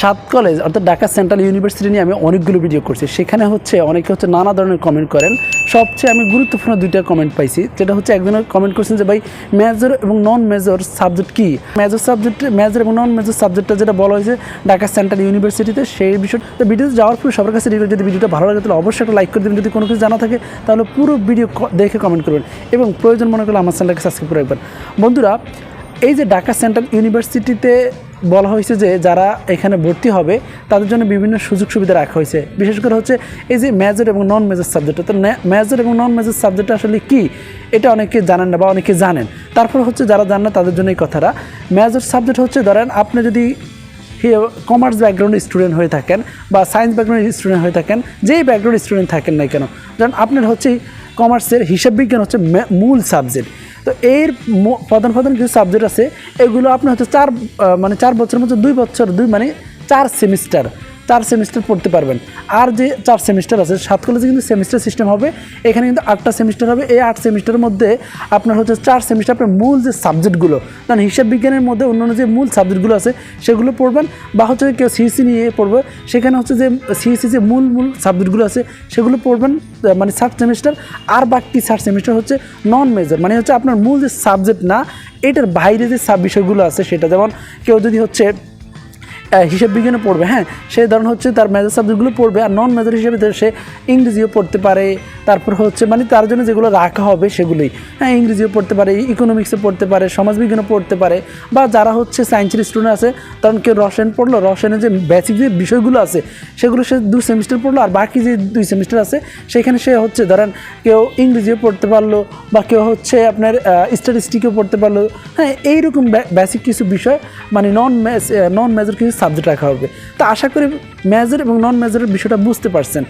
সাত কলেজ অর্থাৎ Dhaka central university নিয়ে আমি অনেকগুলো ভিডিও করছি। সেখানে হচ্ছে অনেকে হচ্ছে নানা ধরনের কমেন্ট করেন। সবচেয়ে আমি গুরুত্বপূর্ণ দুইটা কমেন্ট পাইছি, যেটা হচ্ছে একজনের কমেন্ট করছেন যে, ভাই মেজর এবং নন মেজর সাবজেক্ট কি? মেজর সাবজেক্ট মেজর এবং নন মেজর সাবজেক্টটা যেটা বলা হয়েছে ঢাকা সেন্ট্রাল ইউনিভার্সিটিতে সেই বিষয় তো ভিডিওতে যাওয়ার পর সবার কাছে যদি ভিডিওটা ভালো লাগে, তাহলে অবশ্যই একটা লাইক করে দেবেন। যদি কোনো কিছু জানা থাকে, তাহলে পুরো ভিডিও দেখে কমেন্ট করবেন। এবং প্রয়োজন মনে করলে আমার চ্যানেলকে সাবস্ক্রাইব করে রাখবেন। বন্ধুরা এই যে ঢাকা সেন্ট্রাল ইউনিভার্সিটিতে বলা হয়েছে যে যারা এখানে ভর্তি হবে, তাদের জন্য বিভিন্ন সুযোগ সুবিধা রাখা হয়েছে। বিশেষ করে হচ্ছে এই যে মেজর এবং নন মেজর সাবজেক্ট তো মেজর এবং নন মেজর সাবজেক্ট আসলে কি, এটা অনেকে জানেন না বা অনেকে জানেন। তারপর হচ্ছে যারা জানেন না, তাদের জন্য এই কথাটা। মেজর সাবজেক্ট হচ্ছে ধরেন, আপনি যদি কমার্স ব্যাকগ্রাউন্ড স্টুডেন্ট হয়ে থাকেন বা সায়েন্স ব্যাকগ্রাউন্ড স্টুডেন্ট হয়ে থাকেন, যেই ব্যাকগ্রাউন্ড স্টুডেন্ট থাকেন না কেন, ধরেন আপনার হচ্ছে কমার্সের হিসাব বিজ্ঞান হচ্ছে মূল সাবজেক্ট তো এর প্রধান প্রধান কিছু সাবজেক্ট আছে, এগুলো আপনি হচ্ছে চার মানে চার বছরের মধ্যে দুই বছর, দুই মানে চার সেমিস্টার চার সেমিস্টার পড়তে পারবেন। আর যে চার সেমিস্টার আছে, সাত কলেজে কিন্তু সেমিস্টার সিস্টেম হবে, এখানে কিন্তু আটটা সেমিস্টার হবে। এই আট সেমিস্টারের মধ্যে আপনার হচ্ছে চার সেমিস্টার আপনার মূল যে সাবজেক্টগুলো কারণ হিসাব বিজ্ঞানের মধ্যে অন্যান্য যে মূল সাবজেক্টগুলো আছে, সেগুলো পড়বেন। বা হচ্ছে কেউ সিএসসি নিয়ে পড়বে, সেখানে হচ্ছে যে সিএসসি যে মূল মূল সাবজেক্টগুলো আছে, সেগুলো পড়বেন মানে সাত সেমিস্টার আর বাকি সাত সেমিস্টার হচ্ছে নন মেজর মানে হচ্ছে আপনার মূল যে সাবজেক্ট না, এটার বাইরে যে সাব বিষয়গুলো আছে, সেটা যেমন কেউ যদি হচ্ছে হিসাব বিজ্ঞানে পড়বে হ্যাঁ? সে ধরুন হচ্ছে তার মেজর সাবজেক্টগুলো পড়বে আর নন মেজর হিসেবে সে ইংরেজিও পড়তে পারে, তারপর হচ্ছে মানে তার জন্য যেগুলো রাখা হবে সেগুলোই। হ্যাঁ ইংরেজিও পড়তে পারে ইকোনমিক্সও পড়তে পারে, সমাজবিজ্ঞানও পড়তে পারে বা যারা হচ্ছে সায়েন্সের স্টুডেন্ট আছে কারণ কেউ রসায়ন পড়ল, রসায়নের যে বেসিক যে বিষয়গুলো আছে, সেগুলো সে দু সেমিস্টার পড়ল আর বাকি যে দুই সেমিস্টার আছে, সেখানে সে হচ্ছে ধরেন কেউ ইংরেজিও পড়তে পারল বা কেউ হচ্ছে আপনার স্ট্যাটিস্টিকও পড়তে পারল। হ্যাঁ এইরকম বেসিক কিছু বিষয় মানে নন নন মেজর কিছু সাবজেক্ট রাখা হবে। তো আশা করি মেজর এবং নন মেজরের বিষয়টা বুঝতে পারছেন।